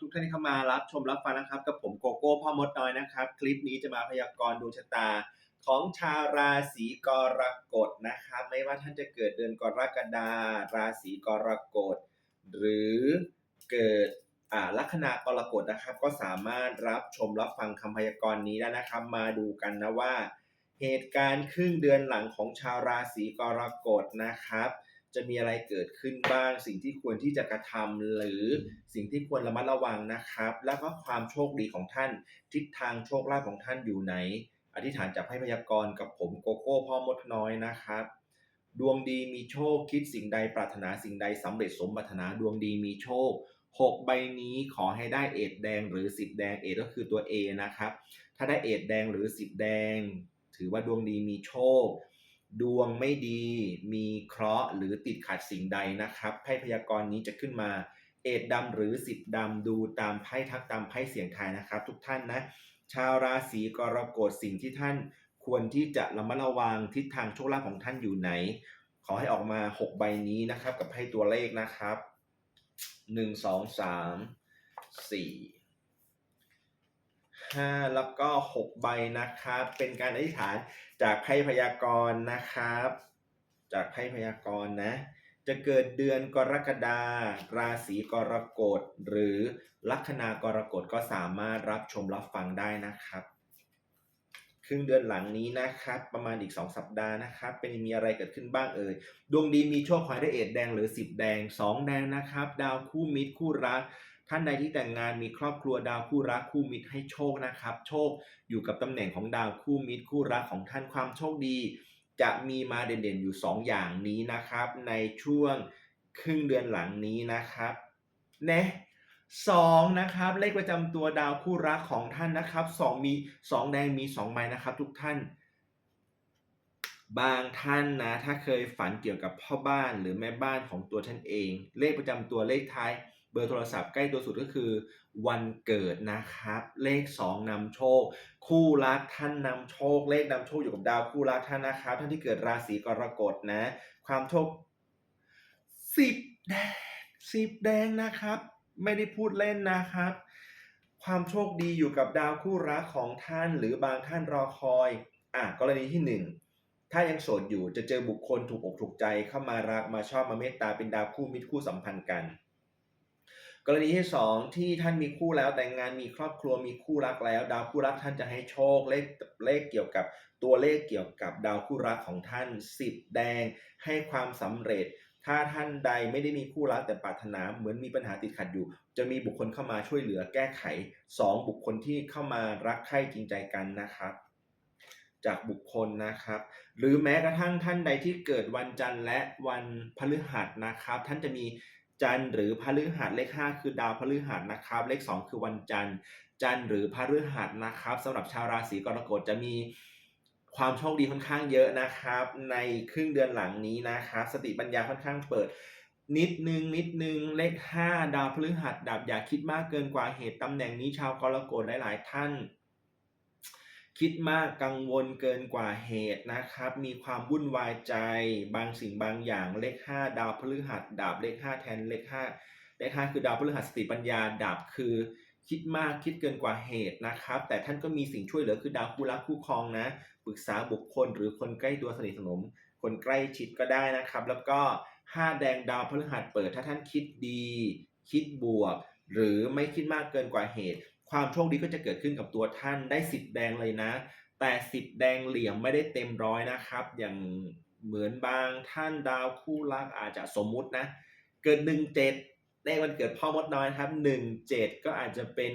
ทุกท่านที่เข้ามารับชมรับฟังนะครับ กับผมโกโก้พ่อมดน้อยนะครับ คลิปนี้จะมาพยากรณ์ดวงชะตาของชาวราศีกรกฎนะครับ ไม่ว่าท่านจะเกิดเดือนกรกฎาราศีกรกฎ หรือเกิดอ่าลัคนากรกฎนะครับ ก็สามารถรับชมรับฟังคำพยากรณ์นี้ได้นะครับ มาดูกันนะว่า เหตุการณ์ครึ่งเดือนหลังของชาวราศีกรกฎนะครับ จะมีอะไรเกิดขึ้นบ้าง สิ่งที่ควรที่จะกระทำหรือสิ่งที่ควรระมัดระวังนะครับ แล้วก็ความโชคดีของท่าน ทิศทางโชคลาภของท่านอยู่ไหน อธิษฐานจากให้พยากรณ์กับผมโกโก้พ่อมดน้อยนะครับ ดวงดีมีโชคคิดสิ่งใดปรารถนาสิ่งใดสำเร็จสมปรารถนาดวงดีมีโชคหกใบนี้ขอให้ได้เอดแดงหรือสิบแดงเอดก็คือตัว A นะครับ ถ้าได้เอดแดงหรือสิบแดง ถือว่าดวงดีมีโชค ดวงไม่ดี มีเคราะห์หรือติดขัดสิ่งใดนะครับไพ่พยากรณ์นี้จะขึ้นมาเอ็ดดำหรือสิบดำดูตามไพ่ทักตามไพ่เสียงทายนะครับ ทุกท่านนะ ชาวราศีกรกฎสิ่งที่ท่านควรที่จะระมัดระวังทิศทางโชคลาภของท่านอยู่ไหน ขอให้ออกมา 6 ใบนี้นะครับ กับไพ่ตัวเลขนะครับ 1 2 3 4 5 แล้วก็ 6 ใบนะครับ เป็นการอธิษฐานจากไพ่พยากรณ์นะครับ จากไพ่พยากรณ์นะ จะเกิดเดือนกรกฎาราศีกรกฎ หรือลัคนากรกฎก็สามารถรับชมรับฟังได้นะครับ ครึ่งเดือนหลังนี้นะครับ ประมาณอีก 2 สัปดาห์นะครับ เป็นมีอะไรเกิดขึ้นบ้างเอ่ยดวงดีมีโชคขอให้ได้เอ็ดแดงหรือ 10 แดง 2 แดงนะครับ ดาวคู่มิตรคู่รัก ท่านใดที่แต่งงานมีครอบครัวดาวคู่รักคู่มิตรให้โชคนะครับ โชคอยู่กับตำแหน่งของดาวคู่มิตรคู่รักของท่านความโชคดี จะมีมาเด่นๆอยู่ 2 อย่างนี้นะครับ ในช่วงครึ่งเดือนหลังนี้นะครับเนะ สองนะครับเลขประจำตัวดาวคู่รักของท่านนะครับสองมีสองแดงมีสองใบนะครับ ทุกท่าน บางท่านนะ ถ้าเคยฝันเกี่ยวกับพ่อบ้านหรือแม่บ้านของตัวท่านเอง เลขประจำตัวเลขท้ายเบอร์โทรศัพท์ใกล้ตัวสุดก็คือ วันเกิดนะครับ เลข 2นำโชค คู่รักท่านนำโชค เลขนำโชคอยู่กับดาวคู่รักท่านนะครับท่านที่เกิดราศีกรกฎนะ ความโชคสิบแดงสิบแดงนะครับ ไม่ได้พูดเล่นนะครับ ความโชคดีอยู่กับดาวคู่รักของท่านหรือบางท่านรอคอยอะกรณีที่หนึ่งถ้ายังโสดอยู่จะเจอบุคคลถูกอกถูกใจเข้ามารักมาชอบมาเมตตาเป็นดาวคู่มิตรคู่สัมพันธ์กัน กรณีที่สองที่ท่านมีคู่แล้วแต่งงานมีครอบครัวมีคู่รักแล้ว ดาวคู่รักท่านจะให้โชคเลขเลขเกี่ยวกับตัวเลขเกี่ยวกับดาวคู่รักของท่านสิบแดงให้ความสำเร็จ ถ้าท่านใดไม่ได้มีคู่รักแต่ปรารถนาเหมือนมีปัญหาติดขัดอยู่ จะมีบุคคลเข้ามาช่วยเหลือแก้ไขสองบุคคลที่เข้ามารักใคร่จริงใจกันนะครับ จากบุคคลนะครับ หรือแม้กระทั่งท่านใดที่เกิดวันจันทร์และวันพฤหัสนะครับ ท่านจะมีจันทร์หรือพฤหัสเลข 5 คือดาวพฤหัสนะครับ เลข 2 คือวันจันทร์จันทร์หรือพฤหัสนะครับสำหรับชาวราศีกรกฎจะมี ความโชคดีค่อนข้างเยอะนะครับ ในครึ่งเดือนหลังนี้นะครับ สติปัญญาค่อนข้างเปิด นิดนึงนิดนึงเลข5ดาวพฤหัสดับอย่าคิดมากเกินกว่าเหตุตำแหน่งนี้ชาวกรกฎหลาย ๆ ท่าน คิดมากกังวลเกินกว่าเหตุนะครับ มีความวุ่นวายใจ บางสิ่งบางอย่างเลข5ดาวพฤหัสดับเลข5แทนเลข5เลข5คือดาวพฤหัสสติปัญญาดับคือ คิดมากคิดเกินกว่าเหตุนะครับ แต่ท่านก็มีสิ่งช่วยเหลือคือดาวคู่รักคู่ครองนะปรึกษาบุคคลหรือคนใกล้ตัวสนิทสนม คนใกล้ชิดก็ได้นะครับ แล้วก็ 5 แดงดาวพฤหัสเปิด ถ้าท่านคิดดี คิดบวก หรือไม่คิดมากเกินกว่าเหตุ ความโชคดีก็จะเกิดขึ้นกับตัวท่านได้10แดงเลยนะ แต่10แดงเหลี่ยมไม่ได้เต็มร้อยนะครับ อย่างเหมือนบางท่านดาวคู่รักอาจจะสมมุตินะ เกิด17เจ็ด ลขวันเกิดพ่อมดน้อยครับ17ก็อาจจะเป็น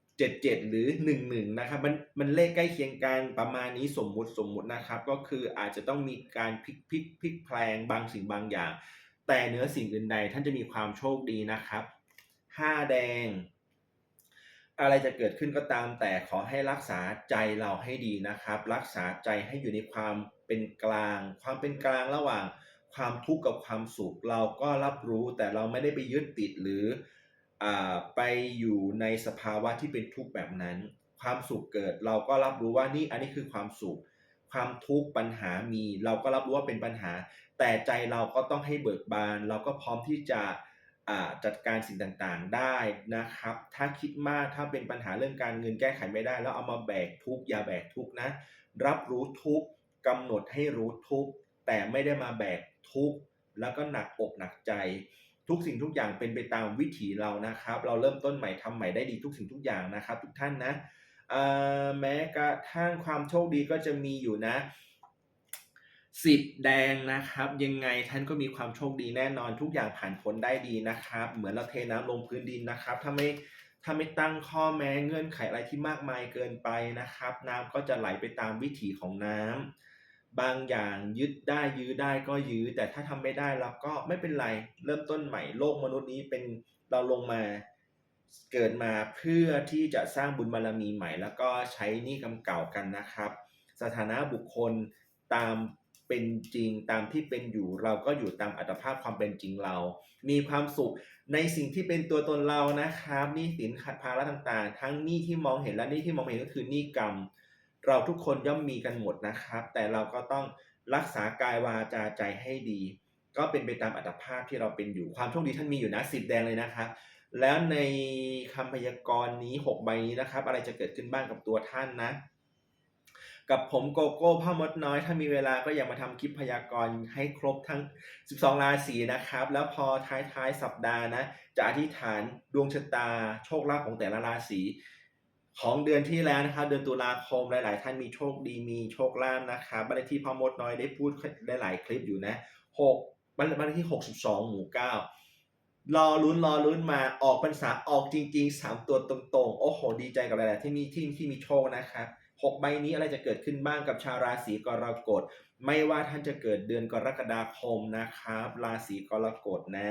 77หรือ11นะครับมันมันเลขใกล้เคียงกันประมาณนี้สมมุติสมมุตินะครับ ก็คืออาจจะต้องมีการพลิกพลิกพลิกแพลงบางสิ่งบางอย่าง แต่เนื้อสิ่งอื่นใดท่านจะมีความโชคดีนะครับ5แดง อะไรจะเกิดขึ้นก็ตามแต่ขอให้รักษาใจเราให้ดีนะครับ รักษาใจให้อยู่ในความเป็นกลาง ความเป็นกลางระหว่าง ความทุกข์กับความสุขเราก็รับรู้แต่เราไม่ได้ไปยึดติดหรืออ่าไปอยู่ในสภาวะที่เป็นทุกข์แบบนั้น ความสุขเกิดเราก็รับรู้ว่านี่อันนี้คือความสุข ความทุกข์ปัญหามี เราก็รับรู้ว่าเป็นปัญหา แต่ใจเราก็ต้องให้เบิกบาน เราก็พร้อมที่จะอ่าจัดการสิ่งต่างๆได้นะครับ ถ้าคิดมากถ้าเป็นปัญหาเรื่องการเงินแก้ไขไม่ได้ แล้วเอามาแบกทุกข์อย่าแบกทุกข์นะ รับรู้ทุกข์กำหนดให้รู้ทุกข์แต่ไม่ได้มาแบก ทุกข์แล้วก็หนักอกหนักใจ ทุกสิ่งทุกอย่างเป็นไปตามวิถีเรานะครับ เราเริ่มต้นใหม่ทำใหม่ได้ดีทุกสิ่งทุกอย่างนะครับ ทุกท่านนะแม้กระทั่งความโชคดีก็จะมีอยู่นะสิบแดงนะครับ ยังไงท่านก็มีความโชคดีแน่นอนทุกอย่างผ่านพ้นได้ดีนะครับ เหมือนเราเทน้ำลงพื้นดินนะครับ ถ้าไม่ถ้าไม่ตั้งข้อแม้เงื่อนไขอะไรที่มากมายเกินไปนะครับ น้ำก็จะไหลไปตามวิถีของน้ำ บางอย่างยึดได้ยื้อได้ก็ยื้อ แต่ถ้าทำไม่ได้เราก็ไม่เป็นไร เริ่มต้นใหม่โลกมนุษย์นี้เป็นเราลงมาเกิดมาเพื่อที่จะสร้างบุญบารมีใหม่ แล้วก็ใช้หนี้กรรมเก่ากันนะครับ สถานะบุคคลตามเป็นจริงตามที่เป็นอยู่เราก็อยู่ตามอัตภาพความเป็นจริงเรา มีความสุขในสิ่งที่เป็นตัวตนเรานะครับนี้สินขัดภาระต่างๆ ทั้งนี้ที่มองเห็นและนี้ที่มองไม่เห็นก็คือนี้กรรม เราทุกคนย่อมมีกันหมดนะครับ แต่เราก็ต้องรักษากายวาจาใจให้ดี ก็เป็นไปตามอัตภาพที่เราเป็นอยู่ความโชคดีท่านมีอยู่นะสิบแดงเลยนะครับแล้วในคำพยากรณ์นี้หกใบนี้นะครับ อะไรจะเกิดขึ้นบ้างกับตัวท่านนะ กับผมโกโก้พ่อมดน้อย ถ้ามีเวลาก็อยากมาทำคลิปพยากรณ์ให้ครบทั้ง 12 ราศีนะครับ แล้วพอท้ายๆสัปดาห์นะ จะอธิษฐานดวงชะตาโชคลาภของแต่ละราศี ของเดือนที่แล้วนะครับเดือนตุลาคมหลาย ๆ ท่านมีโชคดีมีโชคลาภนะครับบ้านเลขที่พ่อมดน้อยได้พูดได้หลายคลิปอยู่นะหกบ้านบ้านเลขที่ 62 หมู่ 9 รอลุ้นรอลุ้นมาออกพรรษาออกจริง ๆ 3 ตัวตรงๆ โอ้โห ดีใจกับหลายๆที่มีที่ที่มีโชคนะครับหกใบนี้อะไรจะเกิดขึ้นบ้างกับชาวราศีกรกฎ ไม่ว่าท่านจะเกิดเดือนกรกฎาคมนะครับ ราศีกรกฎนะ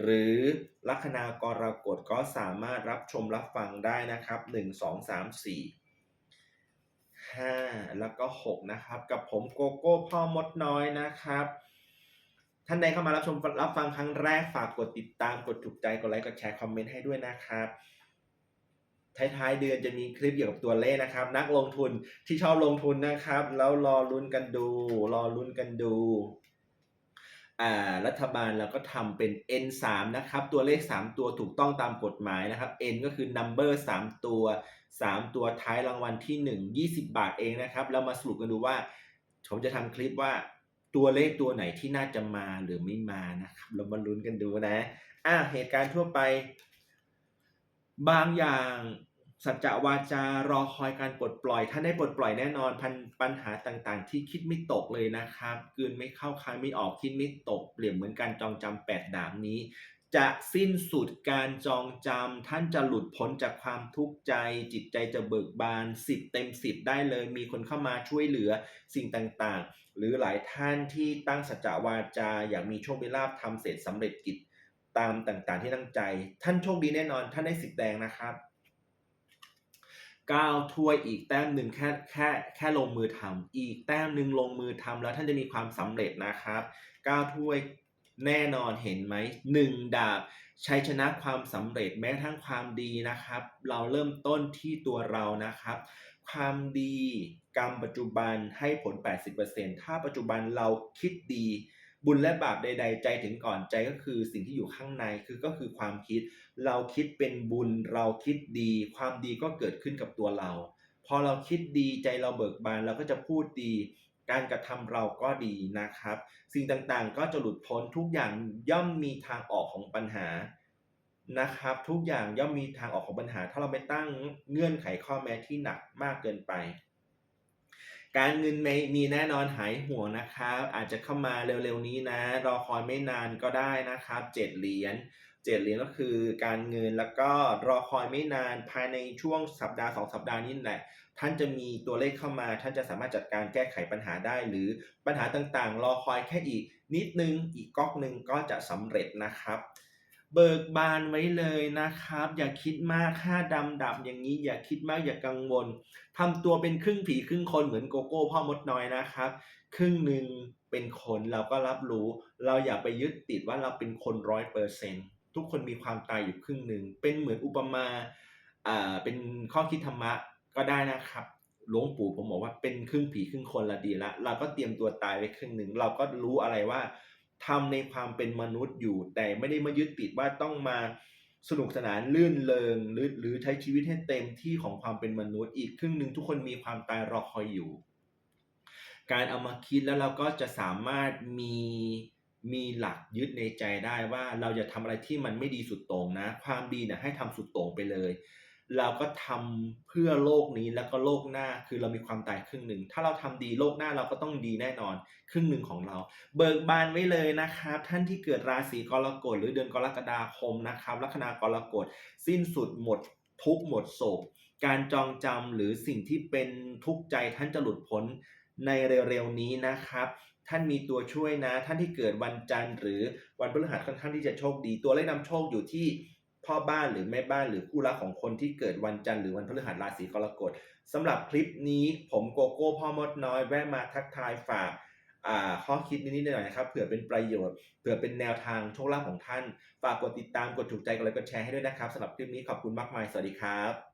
หรือลัคนากรกฎก็สามารถรับชมรับฟังได้นะครับ 1 2 3 4 5 แล้วก็ 6 นะครับ กับผมโกโก้พ่อมดน้อยนะครับ ท่านใดเข้ามารับชมรับฟังครั้งแรกฝากกดติดตามกดถูกใจกดไลค์กดแชร์คอมเมนต์ให้ด้วยนะครับท้ายๆเดือนจะมีคลิปเกี่ยวกับตัวเลขนะครับ นักลงทุนที่ชอบลงทุนนะครับ แล้วรอลุ้นกันดู รอลุ้นกันดู รัฐบาลเราก็ทำเป็น N3 นะครับ ตัวเลข 3 ตัวถูกต้องตามกฎหมายนะครับ N ก็คือ number 3 ตัว 3 ตัวท้ายรางวัลที่ 1 20 บาทเองนะครับ แล้วมาสรุปกันดูว่า ผมจะทำคลิปว่าตัวเลขตัวไหนที่น่าจะมาหรือไม่มานะครับ เรามาลุ้นกันดูนะ อะเหตุการณ์ทั่วไป บางอย่าง สัจจวาจารอคอยการปลดปล่อยท่านได้ปลดปล่อยแน่นอนพันปัญหาต่างๆ ที่คิดไม่ตกเลยนะครับกลืนไม่เข้าคายไม่ออกคิดไม่ตกเปรียบเหมือนการจองจำแปดดาบนี้ จะสิ้นสุดการจองจำท่านจะหลุดพ้นจากความทุกข์ใจ จิตใจจะเบิกบานสิบเต็มสิบได้เลย มีคนเข้ามาช่วยเหลือสิ่งต่างๆ หรือหลายท่านที่ตั้งสัจจวาจาอยากมีโชคมีลาภทำเสร็จสำเร็จกิจตามต่างๆ ที่ตั้งใจ ท่านโชคดีแน่นอน ท่านได้สิบแดงนะครับ ก้าถ้วยอีกแต้มหนึ่งแค่แค่แค่ลงมือทำอีกแต้มหนึ่งลงมือทำแล้วท่านจะมีความสำเร็จนะครับก้าถ้วยแน่นอนเห็นไหมหนึ่งดาบชัยชนะความสำเร็จแม้ทั้งความดีนะครับ เราเริ่มต้นที่ตัวเรานะครับ ความดีกรรมปัจจุบันให้ผล 80%ถ้าปัจจุบันเราคิดดี บุญและบาปใด ๆ ใจถึงก่อนใจก็คือสิ่งที่อยู่ข้างในคือก็คือความคิด เราคิดเป็นบุญเราคิดดี ความดีก็เกิดขึ้นกับตัวเรา พอเราคิดดีใจเราเบิกบานเราก็จะพูดดี การกระทำเราก็ดีนะครับ สิ่งต่างๆก็จะหลุดพ้นทุกอย่างย่อมมีทางออกของปัญหานะครับ ทุกอย่างย่อมมีทางออกของปัญหา ถ้าเราไม่ตั้งเงื่อนไขข้อแม้ที่หนักมากเกินไป การเงินไม่มีแน่นอนหายห่วงนะครับ อาจจะเข้ามาเร็วๆนี้นะ รอคอยไม่นานก็ได้นะครับเจ็ดเหรียญเจ็ดเหรียญก็คือการเงินแล้วก็รอคอยไม่นานภายในช่วงสัปดาห์สองสัปดาห์นี้แหละ ท่านจะมีตัวเลขเข้ามา ท่านจะสามารถจัดการแก้ไขปัญหาได้ หรือปัญหาต่างๆ รอคอยแค่อีกนิดนึงอีกก๊อกหนึ่งก็จะสำเร็จนะครับ เบิกบานไว้เลยนะครับ อย่าคิดมากค่าดำดับอย่างนี้ อย่าคิดมากอย่ากังวลทำตัวเป็นครึ่งผีครึ่งคนเหมือนโกโก้พ่อมดน้อยนะครับ ครึ่งหนึ่งเป็นคนเราก็รับรู้ เราอย่าไปยึดติดว่าเราเป็นคนร้อยเปอร์เซ็นทุกคนมีความตายอยู่ครึ่งหนึ่งเป็นเหมือนอุปมาอ่าเป็นข้อคิดธรรมะก็ได้นะครับหลวงปู่ผมบอกว่าเป็นครึ่งผีครึ่งคนละดีละเราก็เตรียมตัวตายไว้ครึ่งหนึ่งเราก็รู้อะไรว่า ทำในความเป็นมนุษย์อยู่ แต่ไม่ได้มายึดติดว่าต้องมาสนุกสนานลื่นเริงหรือหรือใช้ชีวิตให้เต็มที่ของความเป็นมนุษย์ อีกครึ่งหนึ่งทุกคนมีความตายรอคอยอยู่ การเอามาคิดแล้วเราก็จะสามารถมีมีหลักยึดในใจได้ว่าเราจะทำอะไรที่มันไม่ดีสุดโต่งนะ ความดีเนี่ยให้ทำสุดโต่งไปเลย เราก็ทำเพื่อโลกนี้แล้วก็โลกหน้าคือเรามีความตายครึ่งหนึ่ง ถ้าเราทำดีโลกหน้าเราก็ต้องดีแน่นอน ครึ่งหนึ่งของเรา เบิกบานไว้เลยนะครับ ท่านที่เกิดราศีกรกฎหรือเดือนกรกฎาคมนะครับลัคนากรกฎสิ้นสุดหมดทุกหมดโศกการจองจำหรือสิ่งที่เป็นทุกข์ใจท่านจะหลุดพ้นในเร็วๆนี้นะครับ ท่านมีตัวช่วยนะ ท่านที่เกิดวันจันทร์หรือวันพฤหัสค่อนข้างที่จะโชคดี ตัวเลขนำโชคอยู่ที่ พ่อบ้านหรือแม่บ้านหรือคู่รักของคนที่เกิดวันจันทร์หรือวันพฤหัสราศีกรกฎสำหรับคลิปนี้ผมโกโก้พ่อมดน้อยแวะมาทักทายฝากข้อคิดนิดๆหน่อยๆนะครับเผื่อเป็นประโยชน์เผื่อเป็นแนวทางโชคลาภของท่าน ฝากกดติดตามกดถูกใจกดไลค์กดแชร์ให้ด้วยนะครับสำหรับคลิปนี้ขอบคุณมากมายสวัสดีครับ